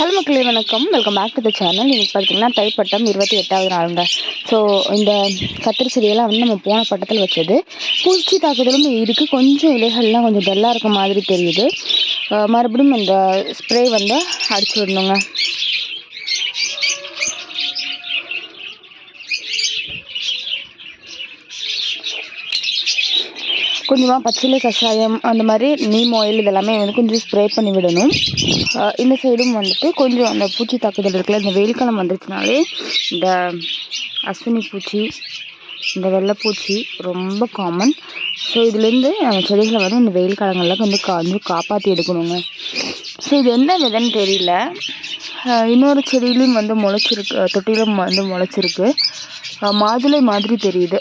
Hello மக்களே வணக்கம். Welcome back to the channel இன்னைக்கு பார்த்தீங்கன்னா தைப்பட்டம் இருபத்தி எட்டாவது நாளுங்க. ஸோ இந்த கத்திரி செடியெல்லாம் வந்து நம்ம போன பட்டத்தில் வச்சது. பூச்சி தாக்குதலும் இருக்குது கொஞ்சம் இலைகள்லாம் கொஞ்சம் டல்லாக இருக்க மாதிரி தெரியுது. மறுபடியும் இந்த ஸ்ப்ரே வந்து அடிச்சு விடணுங்க கொஞ்சமாக பச்சிலை கஷாயம் அந்த மாதிரி நீம் ஆயில் இதெல்லாமே வந்து கொஞ்சம் ஸ்ப்ரே பண்ணி விடணும். இந்த சைடும் வந்துட்டு கொஞ்சம் அந்த பூச்சி தாக்குதல் இருக்குல்ல இந்த வெயில் காலம் வந்துருச்சுனாலே இந்த அஸ்வினி பூச்சி இந்த வெள்ளைப்பூச்சி ரொம்ப காமன் ஸோ இதுலேருந்து நம்ம செடிகளை வந்து இந்த வெயில் காலங்களில் வந்து கொஞ்சம் காப்பாற்றி எடுக்கணுங்க. ஸோ இது என்ன விதைன்னு தெரியல. இன்னொரு செடியிலையும் வந்து முளைச்சிருக்கு தொட்டிலும் வந்து முளைச்சிருக்கு. மாதுளை மாதிரி தெரியுது.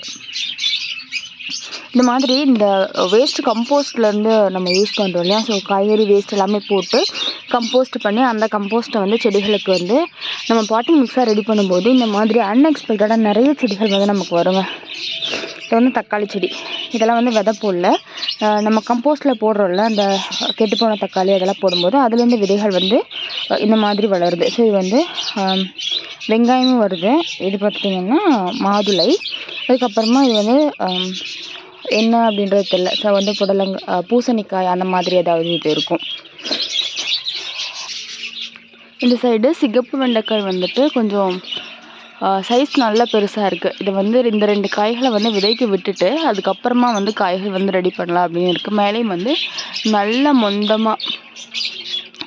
இந்த மாதிரி இந்த வேஸ்ட் கம்போஸ்ட்லேருந்து நம்ம யூஸ் பண்ணுறோம் இல்லையா? ஸோ காய்கறி வேஸ்ட் எல்லாமே போட்டு கம்போஸ்ட் பண்ணி அந்த கம்போஸ்ட்டை வந்து செடிகளுக்கு வந்து நம்ம பாட்டிங் மிக்ஸாக ரெடி பண்ணும்போது இந்த மாதிரி அன்எக்ஸ்பெக்டடாக நிறைய செடிகள் வந்து நமக்கு வருங்க. இது வந்து தக்காளி செடி. இதெல்லாம் வந்து விதை போடல. நம்ம கம்போஸ்ட்டில் போடுறோம்ல அந்த கெட்டுப்போன தக்காளி அதெல்லாம் போடும்போது அதுலேருந்து விதைகள் வந்து இந்த மாதிரி வளருது. ஸோ இது வந்து வெங்காயமும் வருது. இது பார்த்துட்டிங்கன்னா மாதுளை. அதுக்கப்புறமா இது வந்து என்ன அப்படின்றது தெரில ஸோ வந்து புடலங்க பூசணிக்காய் அந்த மாதிரி ஏதாவது இது இருக்கும். இந்த சைடு சிகப்பு வெண்டைக்காய் வந்துட்டு கொஞ்சம் சைஸ் நல்லா பெருசாக இருக்குது இது வந்து இந்த ரெண்டு காய்களை வந்து விதைக்கு விட்டுட்டு அதுக்கப்புறமா வந்து காய்கள் வந்து ரெடி பண்ணலாம் அப்படின்னு இருக்குது மேலேயும் வந்து நல்ல மொந்தமாக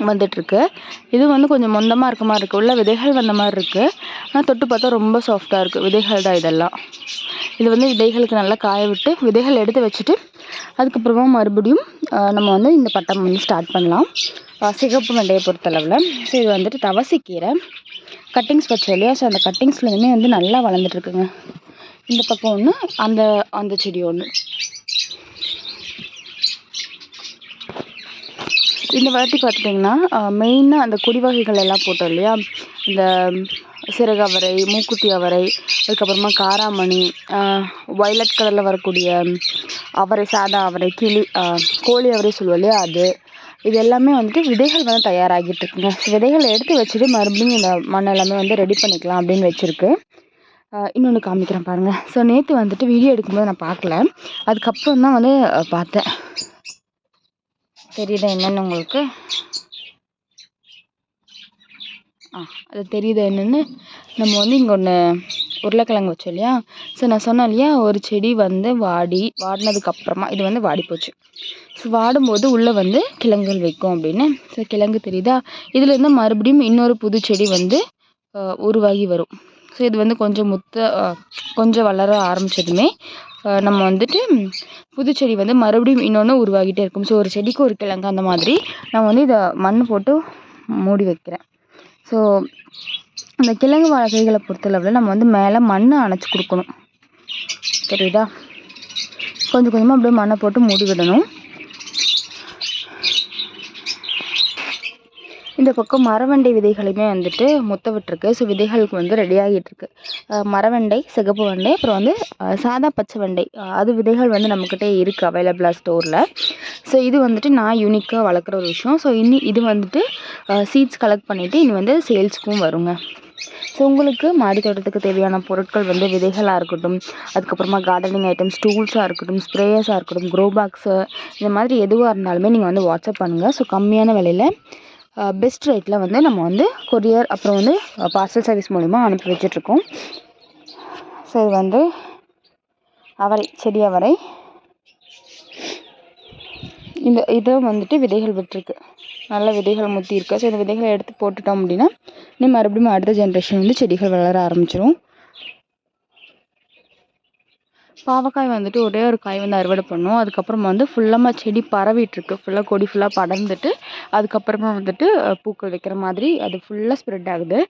வந்துட்டுருக்கு இது வந்து கொஞ்சம் மொந்தமாக இருக்க மாதிரி இருக்குது உள்ள விதைகள் வந்த மாதிரி இருக்குது ஆனால் தொட்டு பார்த்தா ரொம்ப சாஃப்டாக இருக்குது விதைகள் தான் இதெல்லாம். இது வந்து விதைகளுக்கு நல்லா காய விட்டு விதைகள் எடுத்து வச்சுட்டு அதுக்கப்புறமா மறுபடியும் நம்ம வந்து இந்த பட்டம் வந்து ஸ்டார்ட் பண்ணலாம். சிகப்பு வெண்டையை பொறுத்தளவில் ஸோ இது வந்துட்டு தவசிக்கீரை கட்டிங்ஸ் வச்சோம் இல்லையா ஸோ அந்த கட்டிங்ஸ்லேயுமே வந்து நல்லா வளர்ந்துட்டுருக்குங்க. இந்த பக்கம் ஒன்று அந்த அந்த செடி ஒன்று இந்த வாட்டி பார்த்துட்டிங்கன்னா மெயினாக அந்த கொடி வகைகள் எல்லாம் போட்டோம் இல்லையா? இந்த சிறகு அவரை மூக்குத்தி அவரை அதுக்கப்புறமா காராமணி வயலட் கலரில் வரக்கூடிய அவரை சாதா அவரை கிளி கோழி அவரை சொல்லுவோம் இல்லையா அது. இது எல்லாமே வந்துட்டு விதைகள் வந்து தயாராகிட்டு இருக்குங்க. விதைகளை எடுத்து வச்சுட்டு மறுபடியும் இந்த மண் எல்லாமே வந்து ரெடி பண்ணிக்கலாம் அப்படின்னு வச்சுருக்கு. இன்னொன்று காமிக்கிறேன் பாருங்கள் ஸோ நேற்று வந்துட்டு வீடியோ எடுக்கும்போது நான் பார்க்கல. அதுக்கப்புறம் தான் வந்து பார்த்தேன். தெரியுதா என்னென்னு உங்களுக்கு? ஆ அது தெரியுதா என்னென்னு. நம்ம வந்து இங்கே ஒன்று உருளைக்கிழங்கு வச்சோம் இல்லையா? ஸோ நான் சொன்னேன் இல்லையா ஒரு செடி வந்து வாடி வாடினதுக்கப்புறமா இது வந்து வாடி போச்சு. ஸோ வாடும்போது உள்ளே வந்து கிழங்குகள் வைக்கும் அப்படின்னு. ஸோ கிழங்கு தெரியுதா? இதுலேருந்து மறுபடியும் இன்னொரு புது செடி வந்து உருவாகி வரும். ஸோ இது வந்து கொஞ்சம் முத்த கொஞ்சம் வளர ஆரம்பித்ததுமே நம்ம வந்துட்டு புது செடி வந்து மறுபடியும் இன்னொன்று உருவாகிட்டே இருக்கும். ஸோ ஒரு செடிக்கு ஒரு கிழங்கு அந்த மாதிரி நான் வந்து இதை மண் போட்டு மூடி வைக்கிறேன். ஸோ அந்த கிழங்கு வகைகளை பொறுத்தளவில் நம்ம வந்து மேலே மண்ணை அணைச்சி கொடுக்கணும். தெரியுதா கொஞ்சம் கொஞ்சமாக அப்படியே மண்ணை போட்டு மூடி விடணும். இந்த பக்கம் மரவண்டை விதைகளையுமே வந்துட்டு முத்த விட்டுருக்கு ஸோ விதைகளுக்கு வந்து ரெடி ஆகிட்டுருக்கு. மரவண்டை சிகப்பு வெண்டை அப்புறம் வந்து சாதா பச்சை வெண்டை. அது விதைகள் வந்து நம்மக்கிட்டே இருக்குது அவைலபிளாக ஸ்டோரில் ஸோ இது வந்துட்டு நான் யூனிக்காக வளர்க்குற ஒரு விஷயம். ஸோ இனி இது வந்துட்டு சீட்ஸ் கலெக்ட் பண்ணிவிட்டு இனி வந்து சேல்ஸ்க்கும் வருங்க. ஸோ உங்களுக்கு மாடி தோட்டத்துக்கு தேவையான பொருட்கள் வந்து விதைகளாக இருக்கட்டும் அதுக்கப்புறமா கார்டனிங் ஐட்டம்ஸ் டூல்ஸாக இருக்கட்டும் ஸ்ப்ரேயர்ஸாக இருக்கட்டும் க்ரோ பாக்ஸு இந்த மாதிரி எதுவாக இருந்தாலுமே நீங்கள் வந்து வாட்ஸ்அப் பண்ணுங்கள் ஸோ கம்மியான விலையில் பெஸ்ட் ரேட்டில் வந்து நம்ம வந்து கொரியர் அப்புறம் வந்து பார்சல் சர்வீஸ் மூலிமா அனுப்பி வச்சிட்ருக்கோம் ஸோ இது வந்து அவரை செடி அவரை. இந்த இது வந்துட்டு விதைகள் விட்டுருக்கு. நல்ல விதைகள் முத்தி இருக்கு. ஸோ இந்த விதைகளை எடுத்து போட்டுட்டோம் அப்படின்னா நீ மறுபடியும் அடுத்த ஜென்ரேஷன் வந்து செடிகள் வளர ஆரம்பிச்சிடும் பாவக்காய் வந்துட்டு ஒரே ஒரு காய் வந்து அறுவடை பண்ணோம். அதுக்கப்புறமா வந்து ஃபுல்லாக செடி பரவிட்டுருக்கு. ஃபுல்லாக கொடி ஃபுல்லாக படர்ந்துட்டு அதுக்கப்புறமா வந்துட்டு பூக்கள் வைக்கிற மாதிரி அது ஃபுல்லாக ஸ்ப்ரெட் ஆகுது.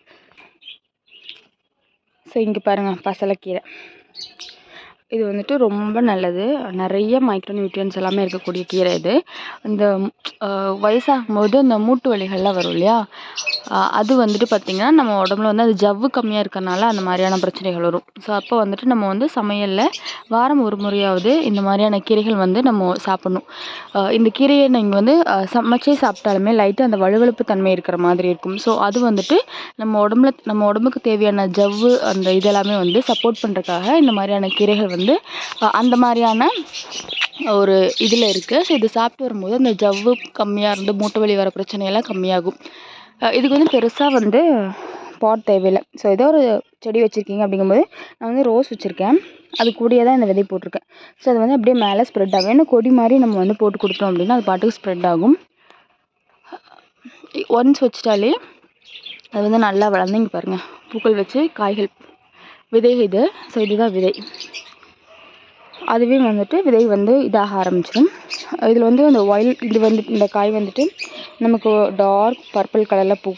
ஸோ இங்கே பாருங்கள் பசலைக்கீரை. இது வந்துட்டு ரொம்ப நல்லது. நிறைய மைக்ரோ நியூட்ரியன்ஸ் எல்லாமே இருக்கக்கூடிய கீரை இது. இந்த வயசாகும்போது இந்த மூட்டு வலிகள்லாம் வரும் இல்லையா? அது வந்துட்டு பார்த்திங்கன்னா நம்ம உடம்புல வந்து அது ஜவ்வு கம்மியாக இருக்கிறனால அந்த மாதிரியான பிரச்சனைகள் வரும். ஸோ அப்போ வந்துட்டு நம்ம வந்து சமையலில் வாரம் ஒரு முறையாவது இந்த மாதிரியான கீரைகள் வந்து நம்ம சாப்பிட்ணும். இந்த கீரையை நீங்கள் வந்து சமைச்சே சாப்பிட்டாலுமே லைட்டாக அந்த வழுவழுப்பு தன்மை இருக்கிற மாதிரி இருக்கும். ஸோ அது வந்துட்டு நம்ம உடம்புல நம்ம உடம்புக்கு தேவையான ஜவ்வு அந்த இதெல்லாமே வந்து சப்போர்ட் பண்ணுறதுக்காக இந்த மாதிரியான கீரைகள் வந்து வந்து அந்த மாதிரியான ஒரு இதில் இருக்குது ஸோ இது சாப்பிட்டு வரும்போது அந்த ஜவ்வு கம்மியாக இருந்து மூட்டு வலி வர பிரச்சனையெல்லாம் கம்மியாகும். இதுக்கு வந்து பெருசாக வந்து பாட் தேவையில்லை. ஸோ ஏதோ ஒரு செடி வச்சுருக்கீங்க அப்படிங்கும்போது நான் வந்து ரோஸ் வச்சுருக்கேன். அது கூடியே தான் இந்த விதை போட்டிருக்கேன். ஸோ அது வந்து அப்படியே மேலே ஸ்ப்ரெட் ஆகும். ஏன்னா கொடி மாதிரி நம்ம வந்து போட்டு கொடுத்தோம் அப்படின்னா அது பாட்டுக்கு ஸ்ப்ரெட் ஆகும். ஒன்ஸ் வச்சிட்டாலே அது வந்து நல்லா வளர்ந்து இங்கே பாருங்கள் பூக்கள் வச்சு காய்கள் விதை இது. ஸோ இதுதான் விதை. அதுவே வந்துட்டு விதை வந்து இதாக ஆரம்பிச்சிடும் இதில் வந்து அந்த ஒயில் இது வந்து இந்த காய் வந்துட்டு நமக்கு டார்க் பர்பிள் கலரில் பூ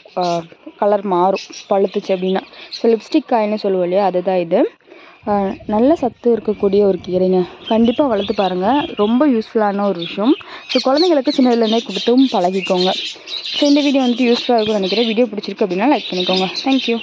கலர் மாறும். பழுத்துச்சு அப்படின்னா. ஸோ லிப்ஸ்டிக் காய்னு சொல்லுவோம் இல்லையா? அதுதான் இது. நல்ல சத்து இருக்கக்கூடிய ஒரு கீரைங்க. கண்டிப்பாக வளர்த்து பாருங்கள் ரொம்ப யூஸ்ஃபுல்லான ஒரு விஷயம். ஸோ குழந்தைங்களுக்கு சின்னதுலேருந்தே கொடுத்தும் பழகிக்கோங்க. ஸோ இந்த வீடியோ வந்துட்டு யூஸ்ஃபுல்லாக இருக்கும்னு நினைக்கிறேன். வீடியோ பிடிச்சிருக்கு அப்படின்னா லைக் பண்ணிக்கோங்க. தேங்க்யூ